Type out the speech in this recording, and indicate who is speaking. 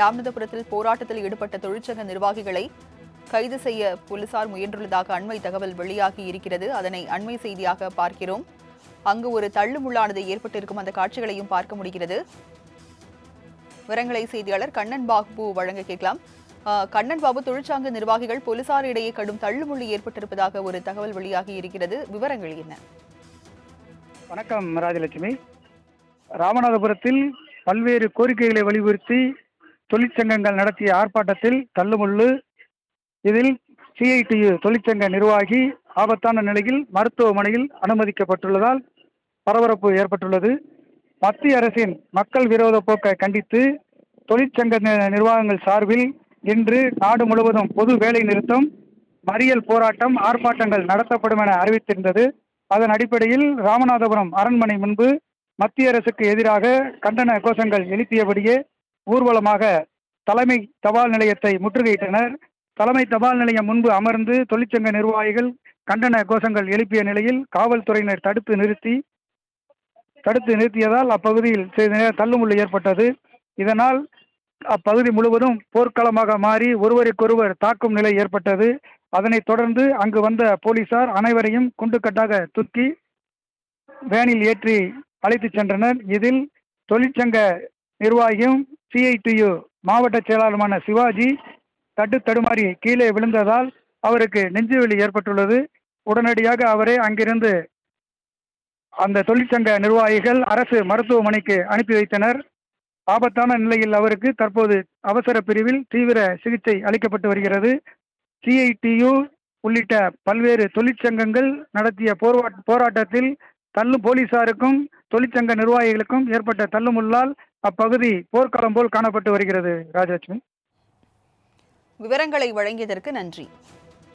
Speaker 1: ராமநாதபுரத்தில் போராட்டத்தில் ஈடுபட்ட தொழிற்சங்க நிர்வாகிகளை கைது செய்ய போலீசார் முயன்றுள்ளதாக அண்மை தகவல் வெளியாகி இருக்கிறது. அதனை அண்மை செய்தியாக பார்க்கிறோம். அங்கு ஒரு தள்ளுமுள்ளானது ஏற்பட்டிருக்கும். அந்த காட்சிகளையும் பார்க்க முடிகிறது. விவரங்களை செய்தியாளர் கண்ணன் பாபு வழங்க கேட்கலாம். கண்ணன் பாபு தொழிற்சங்க நிர்வாகிகள் போலீசாரிடையே கடும் தள்ளுமுள்ளு ஏற்பட்டிருப்பதாக ஒரு தகவல் வெளியாகி இருக்கிறது. விவரங்கள் என்ன?
Speaker 2: வணக்கம் ராஜலட்சுமி. ராமநாதபுரத்தில் பல்வேறு கோரிக்கைகளை வலியுறுத்தி தொழிற்சங்கங்கள் நடத்திய ஆர்ப்பாட்டத்தில் தள்ளுமுள்ளு இதில் சிஐடியு தொழிற்சங்க நிர்வாகி ஆபத்தான நிலையில் மருத்துவமனையில் அனுமதிக்கப்பட்டுள்ளதால் பரபரப்பு ஏற்பட்டுள்ளது. மத்திய அரசின் மக்கள் விரோத போக்கை கண்டித்து தொழிற்சங்க நி- நிர்வாகங்கள் சார்பில் இன்று நாடு முழுவதும் பொது வேலை நிறுத்தம் மறியல் போராட்டம் ஆர்ப்பாட்டங்கள் நடத்தப்படும் என அறிவித்திருந்தது. அதன் அடிப்படையில் ராமநாதபுரம் அரண்மனை முன்பு மத்திய அரசுக்கு எதிராக கண்டன கோஷங்கள் எழுப்பியபடியே ஊர்வலமாக தலைமை தபால் நிலையத்தை முற்றுகையிட்டனர். தலைமை தபால் நிலையம் முன்பு அமர்ந்து தொழிற்சங்க நிர்வாகிகள் கண்டன கோஷங்கள் எழுப்பிய நிலையில் காவல்துறையினர் தடுத்து நிறுத்தி தடுத்து நிறுத்தியதால் அப்பகுதியில் சிறிது நேரம் தள்ளுமுள்ளு ஏற்பட்டது. இதனால் அப்பகுதி முழுவதும் போர்க்களமாக மாறி ஒருவருக்கொருவர் தாக்கும் நிலை ஏற்பட்டது. அதனைத் தொடர்ந்து அங்கு வந்த போலீசார் அனைவரையும் குண்டுக்கட்டாக துக்கி வேனில் ஏற்றி அழைத்துச் சென்றனர். இதில் தொழிற்சங்க நிர்வாகியும் சிஐடியு மாவட்ட செயலாளருமான சிவாஜி தட்டு தடுமாறி கீழே விழுந்ததால் அவருக்கு நெஞ்சுவலி ஏற்பட்டுள்ளது. உடனடியாக அவரை அங்கிருந்து அந்த தொழிற்சங்க நிர்வாகிகள் அரசு மருத்துவமனைக்கு அனுப்பி வைத்தனர். ஆபத்தான நிலையில் அவருக்கு தற்போது அவசர பிரிவில் தீவிர சிகிச்சை அளிக்கப்பட்டு வருகிறது. சிஐடியு உள்ளிட்ட பல்வேறு தொழிற்சங்கங்கள் நடத்திய போராட்டத்தில் தள்ளும் போலீசாருக்கும் தொழிற்சங்க நிர்வாகிகளுக்கும் ஏற்பட்ட தள்ளுமுள்ளால் அப்பகுதி போர்க்களம் போல் காணப்பட்டு வருகிறது. ராஜலட்சுமி.
Speaker 1: விவரங்களை வழங்கியதற்கு நன்றி.